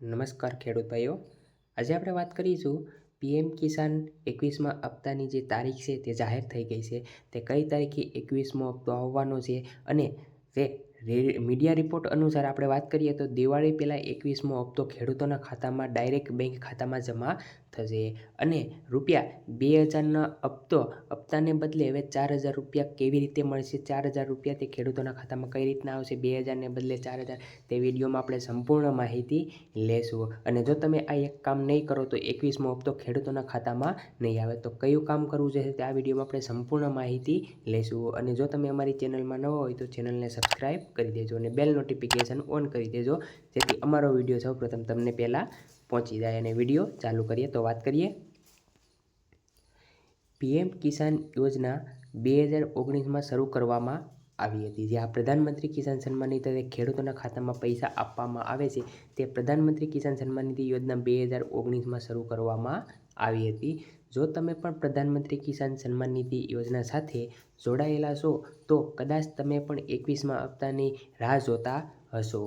નમસ્કાર ખેડૂત ભાઈઓ. આજે આપણે વાત કરીશું પીએમ કિસાન એકવીસમાં હપ્તાની જે તારીખ છે તે જાહેર થઈ ગઈ છે. તે કઈ તારીખે એકવીસમો હપ્તો આવવાનો છે અને તે મીડિયા રિપોર્ટ અનુસાર આપણે વાત કરીએ તો દિવાળી પહેલાં એકવીસમો હપ્તો ખેડૂતોના ખાતામાં, ડાયરેક્ટ બેંક ખાતામાં જમા થશે. અને રૂપિયા બે હજારના હપ્તો, હપ્તાને બદલે હવે ચાર હજાર રૂપિયા કેવી રીતે મળશે? ચાર હજાર રૂપિયા તે ખેડૂતોના ખાતામાં કઈ રીતના આવશે? બે હજારને બદલે ચાર હજાર. તે વિડીયોમાં આપણે સંપૂર્ણ માહિતી લેશું. અને જો તમે આ એક કામ નહીં કરો તો એકવીસમો હપ્તો ખેડૂતોના ખાતામાં નહીં આવે. તો કયું કામ કરવું જોઈએ તે આ વિડીયોમાં આપણે સંપૂર્ણ માહિતી લેશું. અને જો તમે અમારી ચેનલમાં ન હોય તો ચેનલને સબસ્ક્રાઈબ કરી દેજો અને બેલ નોટિફિકેશન ઓન કરી દેજો, જેથી અમારો વીડિયો સૌપ્રથમ તમને પહેલાં પહોંચી જાય અને વીડિયો ચાલુ કરીએ. તો વાત કરીએ. પીએમ કિસાન યોજના બે હજાર ઓગણીસમાં શરૂ કરવામાં આવી હતી. જ્યાં પ્રધાનમંત્રી કિસાન સન્માન નિધિ ખેડૂતોના ખાતામાં પૈસા આપવામાં આવે છે, તે પ્રધાનમંત્રી કિસાન સન્માન નિધિ યોજના બે હજાર ઓગણીસમાં શરૂ કરવામાં આવી હતી. જો તમે પણ પ્રધાનમંત્રી કિસાન સન્માન નિધિ યોજના સાથે જોડાયેલા છો, તો કદાચ તમે પણ એકવીસમાં હપ્તાની રાહ જોતા હશો.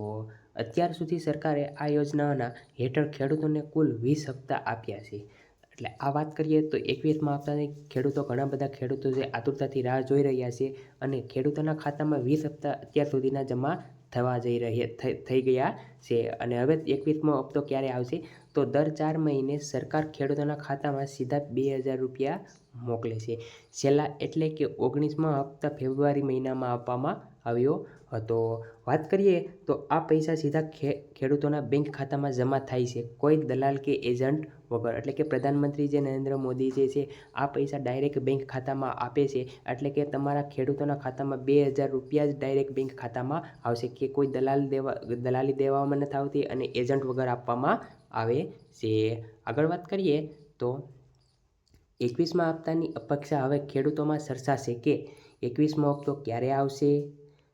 અત્યાર સુધી સરકારે આ યોજનાઓના હેઠળ ખેડૂતોને કુલ વીસ હપ્તા આપ્યા છે. એટલે આ વાત કરીએ તો એકવીસમાં હપ્તાની ખેડૂતો, ઘણા બધા ખેડૂતો જે આતુરતાથી રાહ જોઈ રહ્યા છે અને ખેડૂતોના ખાતામાં વીસ હપ્તા અત્યાર સુધીના જમા થવા જઈ રહ્યા થઈ ગયા છે. અને હવે એકવીસમો હપ્તો ક્યારે આવશે? તો દર ચાર મહિને સરકાર ખેડૂતોના ખાતામાં સીધા બે હજાર રૂપિયા મોકલે છે. છેલ્લા એટલે કે ઓગણીસમાં હપ્તા ફેબ્રુઆરી મહિનામાં આપવામાં આવ્યો હતો. વાત કરીએ તો આ પૈસા સીધા ખેડૂતોના બેંક ખાતામાં જમા થાય છે. કોઈ દલાલ કે એજન્ટ વગર. એટલે કે પ્રધાનમંત્રી જે નરેન્દ્ર મોદી જે છે, આ પૈસા ડાયરેક્ટ બેંક ખાતામાં આપે છે. એટલે કે તમારા ખેડૂતોના ખાતામાં બે હજાર રૂપિયા જ ડાયરેક્ટ બેંક ખાતામાં આવશે. કે કોઈ દલાલ દેવા, દલાલી દેવામાં નથી આવતી અને એજન્ટ વગર આપવામાં આવે છે. આગળ વાત કરીએ તો એકવીસમાં હપ્તાની અપેક્ષા હવે ખેડૂતોમાં સરસાશે કે એકવીસમો હપ્તો ક્યારે આવશે?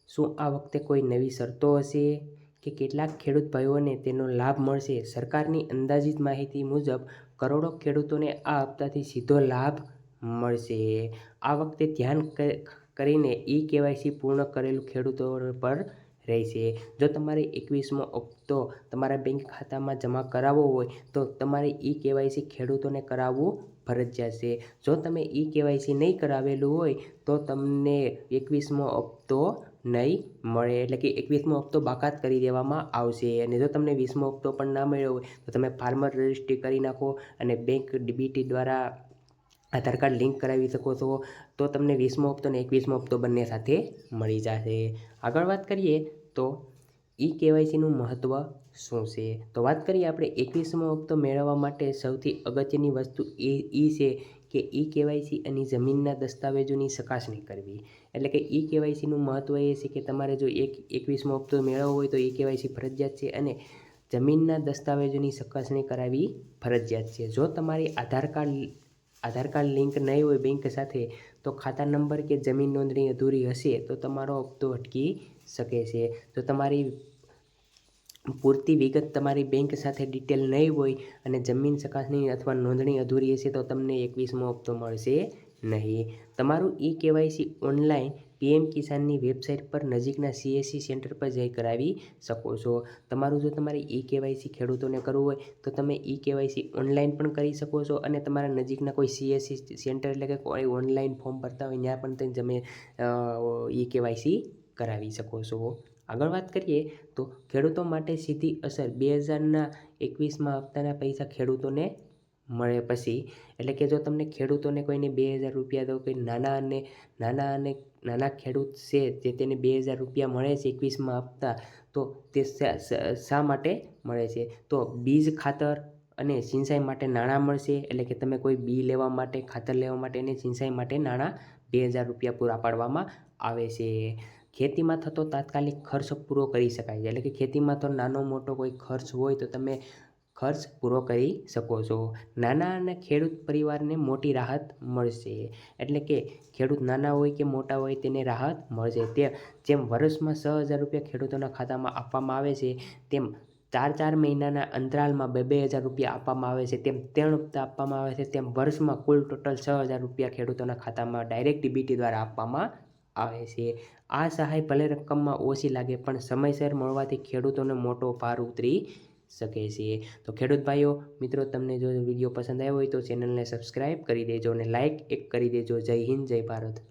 શું આ વખતે કોઈ નવી શરતો હશે કે કેટલાક ખેડૂત ભાઈઓને તેનો લાભ મળશે? સરકારની અંદાજિત માહિતી મુજબ કરોડો ખેડૂતોને આ હપ્તાથી સીધો લાભ મળશે. આ વખતે ધ્યાન કરીને ઈ કેવાયસી પૂર્ણ કરેલું ખેડૂતો પર રહેશે જો તમારે એકવીસમો હપ્તો તમારા બેંક ખાતામાં જમા કરાવવો હોય, તો તમારે ઈ કેવાયસી ખેડૂતોને કરાવવું ફરજિયાત છે. જો તમે ઈ કેવાયસી નહીં કરાવેલું હોય, તો તમને એકવીસમો હપ્તો નહીં મળે. એટલે કે એકવીસમો હપ્તો બાકાત કરી દેવામાં આવશે. અને જો તમને વીસમો હપ્તો પણ ના મળ્યો હોય, તો તમે ફાર્મર રજિસ્ટ્રી કરી નાખો અને બેંક ડીબીટી દ્વારા આધાર કાર્ડ લિંક કરાવી શકો છો, તો તમને વીસમો હપ્તો અને એકવીસમો હપ્તો બંને સાથે મળી જશે. આગળ વાત કરીએ તો ઈ કેવાયસીનું મહત્ત્વ શું છે? તો વાત કરીએ આપણે એકવીસમો હપ્તો મેળવવા માટે સૌથી અગત્યની વસ્તુ એ, ઈ છે કે ઈ કેવાયસી અને જમીનના દસ્તાવેજોની ચકાસણી કરવી. એટલે કે ઈ કેવાયસીનું મહત્ત્વ એ છે કે તમારે જો એક, એકવીસમો હપ્તો મેળવવો હોય તો ઈ કેવાયસી ફરજિયાત છે અને જમીનના દસ્તાવેજોની ચકાસણી કરાવવી ફરજિયાત છે. જો તમારી Aadhaar card Aadhaar card link નહીં હોય બેંક સાથે, તો ખાતા નંબર કે જમીન નોંધણી અધૂરી હશે, તો તમારો હપ્તો અટકી શકે છે. જો તમારી પૂરતી વિગત તમારી બેંક સાથે ડિટેલ નહીં હોય અને જમીન ચકાસણી અથવા નોંધણી અધૂરી હશે, તો તમને એકવીસમો હપ્તો મળશે નહીં. તમારું ઈ કેવાયસી ઓનલાઈન પીએમ કિસાનની વેબસાઇટ પર નજીકના સીએસસી સેન્ટર પર જઈ કરાવી શકો છો. તમારું જો તમારે ઈ કેવાયસી ખેડૂતોને કરવું હોય, તો તમે ઈ કેવાયસી ઓનલાઈન પણ કરી શકો છો અને તમારા નજીકના કોઈ સીએસસી સેન્ટર એટલે કે કોઈ ઓનલાઈન ફોર્મ ભરતા હોય, ત્યાં પણ તમે ઈ કેવાયસી કરાવી શકો છો. આગળ વાત કરીએ, તો ખેડૂતો માટે સીધી અસર બે હજારના એકવીસમાં હપ્તાના પૈસા ખેડૂતોને મળે પછી. એટલે કે જો તમને ખેડૂતોને કોઈને બે હજાર રૂપિયા દો, કોઈ નાના અને નાના અને નાના ખેડૂત છે જે તેને બે હજાર રૂપિયા મળે છે એકવીસમાં આપતા, તો તે શા માટે મળે છે? તો બીજ ખાતર અને સિંચાઈ માટે નાણાં મળશે, એટલે કે તમે કોઈ બી લેવા માટે, ખાતર લેવા માટે અને સિંચાઈ માટે નાણાં બે હજાર રૂપિયા પૂરા પાડવામાં આવે છે. ખેતીમાં થતો તાત્કાલિક ખર્ચ પૂરો કરી શકાય છે, એટલે કે ખેતીમાં તો નાનો મોટો કોઈ ખર્ચ હોય તો તમે ખર્ચ પૂરો કરી શકો છો. નાના અને ખેડૂત પરિવારને મોટી રાહત મળશે. એટલે કે ખેડૂત નાના હોય કે મોટા હોય તેને રાહત મળશે. તે જેમ વર્ષમાં છ હજાર રૂપિયા ખેડૂતોના ખાતામાં આપવામાં આવે છે, તેમ ચાર ચાર મહિનાના અંતરાલમાં બે બે હજાર રૂપિયા આપવામાં આવે છે, તેમ ત્રણ હપ્તા આપવામાં આવે છે, તેમ વર્ષમાં કુલ ટોટલ છ હજાર રૂપિયા ખેડૂતોના ખાતામાં ડાયરેક્ટ ડીબીટી દ્વારા આપવામાં આવે છે. આ સહાય ભલે રકમમાં ઓછી લાગે, પણ સમયસર મળવાથી ખેડૂતોને મોટો ભાર ઉતરી શકે છે. તો ખેડૂત ભાઈઓ, મિત્રો, તમને જો વીડિયો પસંદ આવ્યો હોય તો ચેનલને સબસ્ક્રાઈબ કરી દેજો અને લાઇક એક કરી દેજો. જય હિન્દ, જય ભારત.